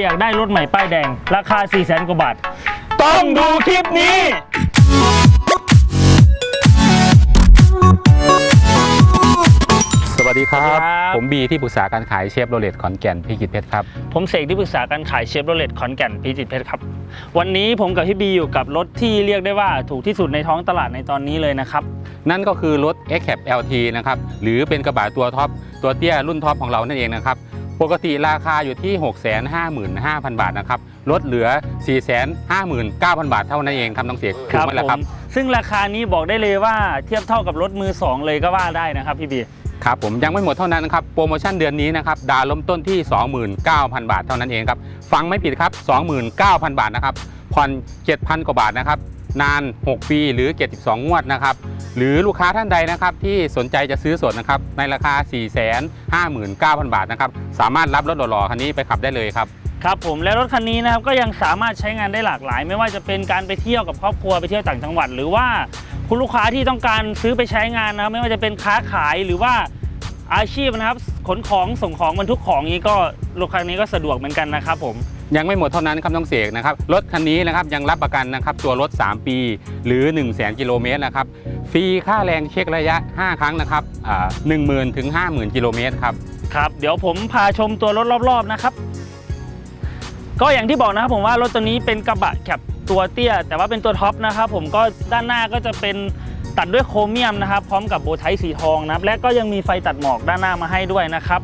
อยากได้รถใหม่ป้ายแดง ราคา 4 0 0 0 0 0กว่าบาท ต้องดูคลิปนี้ สวัสดีครับสวัสดีครับ ผมบีที่ปรึกษาการขายเชฟโรเลตขอนแก่นพิกิจเพชรครับ ผมเสกที่ปรึกษาการขายเชฟโรเลตขอนแก่นพิจิตรเพชรครับ วันนี้ผมกับพี่บีอยู่กับรถที่เรียกได้ว่าถูกที่สุดในท้องตลาดในตอนนี้เลยนะครับ นั่นก็คือรถ x c a p LT นะครับ หรือเป็นกระบะตัวท็อป ตัวเตี้ยรุ่นท็อปของเรานั่นเองนะครับ ปกติราคาอยู่ที่ 655,000 บาทนะครับ ลดเหลือ 459,000 บาทเท่านั้นเองครับน้องเสกถูกไหมล่ะครับ ซึ่งราคานี้บอกได้เลยว่าเทียบเท่ากับรถมือสองเลยก็ว่าได้นะครับพี่บีครับผมยังไม่หมดเท่านั้นนะครับโปรโมชั่นเดือนนี้นะครับดาวน์เริ่มต้นที่ 29,000 บาทเท่านั้นเองครับ ฟังไม่ผิดครับ 29,000 บาทนะครับผ่อน7,000 กว่าบาทนะครับ นาน 6 ปี หรือ 72 งวดนะครับ หรือลูกค้าท่านใดนะครับที่สนใจจะซื้อสดนะครับในราคา 459,000 บาทนะครับสามารถรับรถหล่อๆคันนี้ไปขับได้เลยครับครับผมและรถคันนี้นะครับก็ยังสามารถใช้งานได้หลากหลาย ไม่ว่าจะเป็นการไปเที่ยวกับครอบครัวไปเที่ยวต่างจังหวัด หรือว่าคุณลูกค้าที่ต้องการซื้อไปใช้งานนะครับไม่ว่าจะเป็นค้าขายหรือว่าอาชีพนะครับขนของส่งของบรรทุกของนี้ก็รถคันนี้ก็สะดวกเหมือนกันนะครับผม ยังไม่หมดเท่านั้นครับน้องเสกนะครับรถคันนี้นะครับยังรับประกันนะครับตัวรถ 3 ปี หรือ 1 0 0 0 0 0กิโลเมตรนะครับฟรีค่าแรงเช็คระยะ 5 ครั้งนะครับหนึ่งหมื่นถึงห้าหมื่นกิโลเมตรครับครับ เดี๋ยวผมพาชมตัวรถรอบๆนะครับ ก็อย่างที่บอกนะครับผมว่ารถตัวนี้เป็นกระบะแคปตัวเตี้ย แต่ว่าเป็นตัวท็อปนะครับผมก็ด้านหน้าก็จะเป็นตัดด้วยโครเมียมนะครับ พร้อมกับโบว์ไทสีทองนะครับ และก็ยังมีไฟตัดหมอกด้านหน้ามาให้ด้วยนะครับ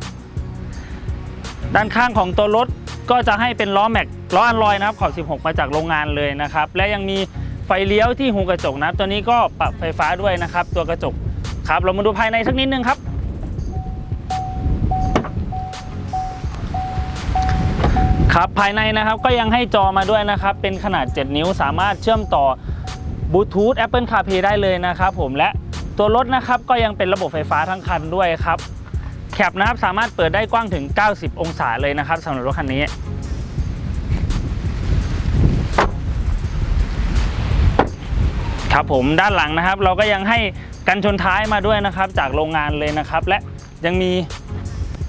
ด้านข้างของตัวรถ ก็จะให้เป็นล้อแม็กล้ออันลอยนะครับขอบ 16 มาจากโรงงานเลยนะครับ และยังมีไฟเลี้ยวที่หูกระจกนะครับตัวนี้ก็ปรับไฟฟ้าด้วยนะครับ ตัวกระจกครับ เรามาดูภายในสักนิดนึงครับ ครับภายในนะครับก็ยังให้จอมาด้วยนะครับ เป็นขนาด 7 นิ้วสามารถเชื่อมต่อบลูทูธ Apple CarPlay ได้เลยนะครับผมและตัวรถนะครับก็ยังเป็นระบบไฟฟ้าทั้งคันด้วยครับ แคปนะครับสามารถเปิดได้กว้างถึง 90 องศาเลยนะครับสำหรับรถคันนี้ครับผมด้านหลังนะครับ เราก็ยังให้กันชนท้ายมาด้วยนะครับ จากโรงงานเลยนะครับ และยังมี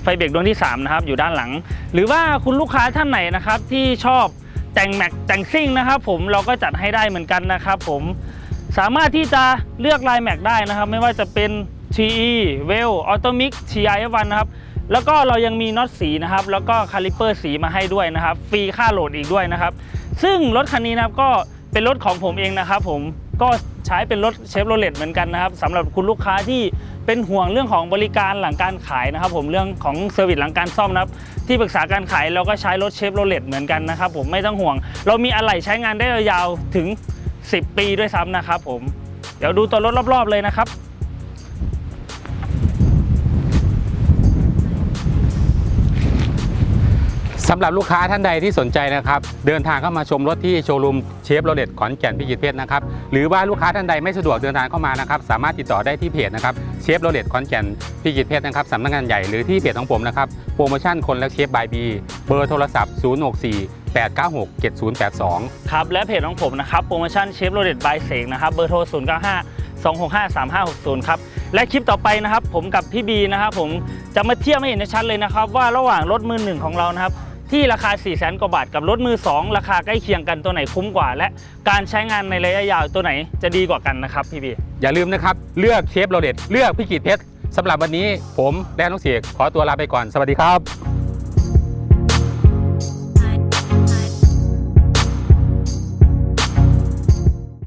ไฟเบรกดวงที่ 3 นะครับ อยู่ด้านหลัง หรือว่าคุณลูกค้าท่านไหนนะครับ ที่ชอบแต่งแม็กแต่งซิ่งนะครับ ผมเราก็จัดให้ได้เหมือนกันนะครับ ผมสามารถที่จะเลือกลายแม็กได้นะครับ ไม่ว่าจะเป็น TE w e l Automic TI1 นะครับแล้วก็เรายังมีน็อตสีนะครับ แล้วก็คาลิเปอร์สีมาให้ด้วยนะครับ ฟรีค่าโหลดอีกด้วยนะครับ ซึ่งรถคันนี้นะครับก็เป็นรถของผมเองนะครับผมก็ใช้เป็นรถเชฟโรเลตเหมือนกันนะครับสำหรับคุณลูกค้าที่เป็นห่วงเรื่องของบริการหลังการขายนะครับ ผมเรื่องของเซอร์วิสหลังการซ่อมนะครับ ที่ปรึกษาการขายเราก็ใช้รถเชฟโรเลตเหมือนกันนะครับ ผมไม่ต้องห่วง เรามีอะไหล่ใช้งานได้ยาวๆถึง 10 ปีด้วยซ้ำนะครับ ผมเดี๋ยวดูตัวรถรอบ ๆ เลยนะครับ สำหรับลูกค้าท่านใดที่สนใจนะครับ เดินทางเข้ามาชมรถที่โชว์รูมเชฟโรเลตขอนแก่นพิจิตรเพชรนะครับ หรือว่าลูกค้าท่านใดไม่สะดวกเดินทางเข้ามานะครับ สามารถติดต่อได้ที่เพจนะครับเชฟโรเลตขอนแก่นพิจิตรเพชรนะครับสำนักงานใหญ่หรือที่เพจของผมนะครับโปรโมชั่นคนและเชฟบายบีเบอร์โทรศัพท์ 064 896 7082 ครับ และเพจของผมนะครับ โปรโมชั่นเชฟโรเลตบายเสกนะครับ เบอร์โทร 0 9 5 2 6 5 3 5 6 0 ครับ และคลิปต่อไปนะครับ ผมกับพี่บีนะครับผมจะมาเทียบให้เห็นชัดเลยนะครับ ว่าระหว่างรถมือหนึ่งของเรานะครับ ที่ราคา 4 0 0แสนกว่าบาทกับรถมือ 2 ราคาใกล้เคียงกันตัวไหนคุ้มกว่า และการใช้งานในระยะยาวตัวไหนจะดีกว่ากันนะครับพี่บีอย่าลืมนะครับ เลือกเชฟโรเลตเลือกพิจิตรเพชรสำหรับวันนี้ผมและน้องเสกขอตัวลาไปก่อนสวัสดีครับ